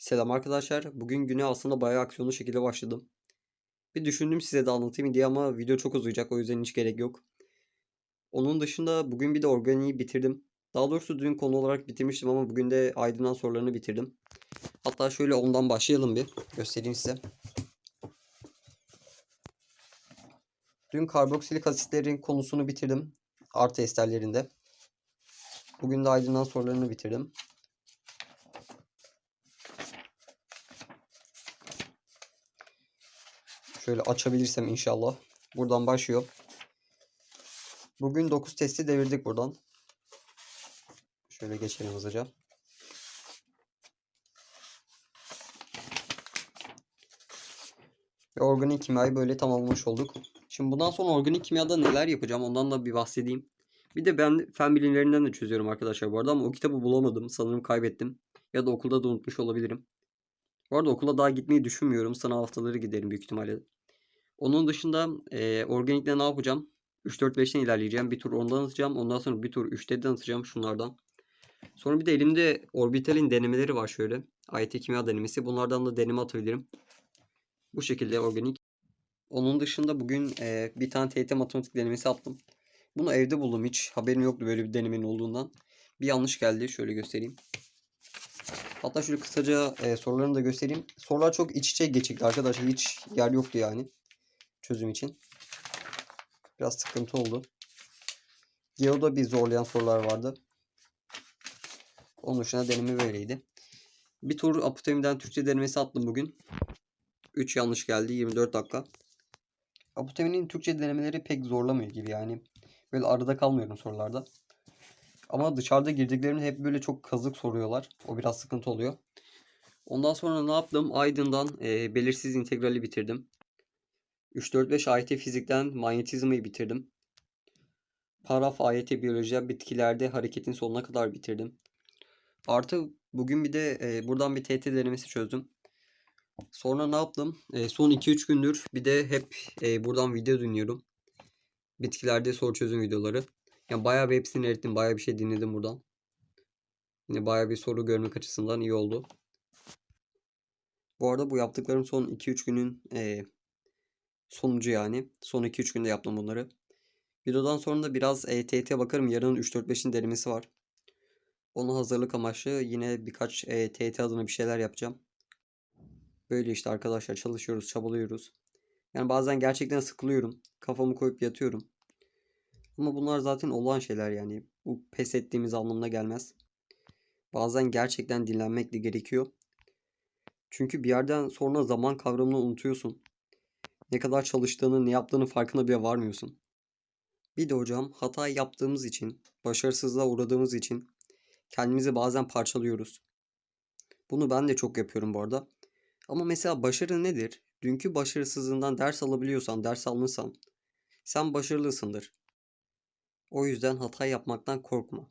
Selam arkadaşlar. Bugün güne aslında bayağı aksiyonlu şekilde başladım. Bir düşündüm size de anlatayım diye ama video çok uzayacak o yüzden hiç gerek yok. Onun dışında bugün bir de organiği bitirdim. Daha doğrusu dün konu olarak bitirmiştim ama bugün de aydınlan sorularını bitirdim. Hatta şöyle ondan başlayalım bir. Göstereyim size. Dün karboksilik asitlerin konusunu bitirdim. Artı esterlerinde. Bugün de aydınlan sorularını bitirdim. Şöyle açabilirsem inşallah. Buradan başlıyor. Bugün 9 testi devirdik buradan. Şöyle geçelim hızlıca. Ve organik kimyayı böyle tamamlamış olduk. Şimdi bundan sonra organik kimyada neler yapacağım ondan da bir bahsedeyim. Bir de ben fen bilimlerinden de çözüyorum arkadaşlar bu arada ama o kitabı bulamadım. Sanırım kaybettim. Ya da okulda da unutmuş olabilirim. Bu arada okula daha gitmeyi düşünmüyorum. Sınav haftaları giderim büyük ihtimalle. Onun dışında e, organikle ne yapacağım? 3-4-5'ten ilerleyeceğim. Bir tur ondan atacağım. Ondan sonra bir tur 3'ten atacağım şunlardan. Sonra bir de elimde orbitalin denemeleri var şöyle. AYT kimya denemesi. Bunlardan da deneme atabilirim. Bu şekilde organik. Onun dışında bugün e, bir tane TYT matematik denemesi attım. Bunu evde buldum hiç. Haberim yoktu böyle bir denemenin olduğundan. Bir yanlış geldi. Şöyle göstereyim. Hatta şöyle kısaca e, sorularını da göstereyim. Sorular çok iç içe geçikti arkadaşlar. Hiç yer yoktu yani. Çözüm için. Biraz sıkıntı oldu. Geo'da bir zorlayan sorular vardı. Onun dışında deneme böyleydi. Bir tur Apotemiden Türkçe denemesi attım bugün. 3 yanlış geldi. 24 dakika. Apoteminin Türkçe denemeleri pek zorlamıyor gibi yani. Böyle arada kalmıyorum sorularda. Ama dışarıda girdiklerimde hep böyle çok kazık soruyorlar. O biraz sıkıntı oluyor. Ondan sonra ne yaptım? Aydın'dan e, belirsiz integrali bitirdim. 3-4-5 AYT fizikten manyetizmayı bitirdim. Paraf AYT biyoloji bitkilerde hareketin sonuna kadar bitirdim. Artı bugün bir de e, buradan bir TT denemesi çözdüm. Sonra ne yaptım? E, son 2-3 gündür bir de hep e, buradan video dinliyorum. Bitkilerde soru çözüm videoları. Yani bayağı bir hepsini erittim. Bayağı bir şey dinledim buradan. Yine bayağı bir soru görmek açısından iyi oldu. Bu arada bu yaptıklarım son 2-3 günün e, sonucu yani. Son 2-3 günde yaptım bunları. Videodan sonra da biraz ETT'ye bakarım. Yarın 3-4-5'in denemesi var. Ona hazırlık amaçlı yine birkaç ETT adına bir şeyler yapacağım. Böyle işte arkadaşlar çalışıyoruz, çabalıyoruz. Yani bazen gerçekten sıkılıyorum. Kafamı koyup yatıyorum. Ama bunlar zaten olan şeyler yani. Bu pes ettiğimiz anlamına gelmez. Bazen gerçekten dinlenmek de gerekiyor. Çünkü bir yerden sonra zaman kavramını unutuyorsun. Ne kadar çalıştığını, ne yaptığını farkına bile varmıyorsun. Bir de hocam hata yaptığımız için, başarısızlığa uğradığımız için kendimizi bazen parçalıyoruz. Bunu ben de çok yapıyorum bu arada. Ama mesela başarı nedir? Dünkü başarısızlığından ders alabiliyorsan, ders almışsan sen başarılısındır. O yüzden hata yapmaktan korkma.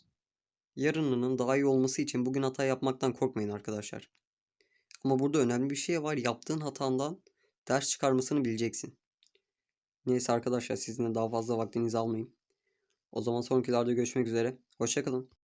Yarınının daha iyi olması için bugün hata yapmaktan korkmayın arkadaşlar. Ama burada önemli bir şey var. Yaptığın hatandan ders çıkarmasını bileceksin. Neyse arkadaşlar sizinle daha fazla vaktinizi almayayım. O zaman sonrakilerde görüşmek üzere. Hoşçakalın.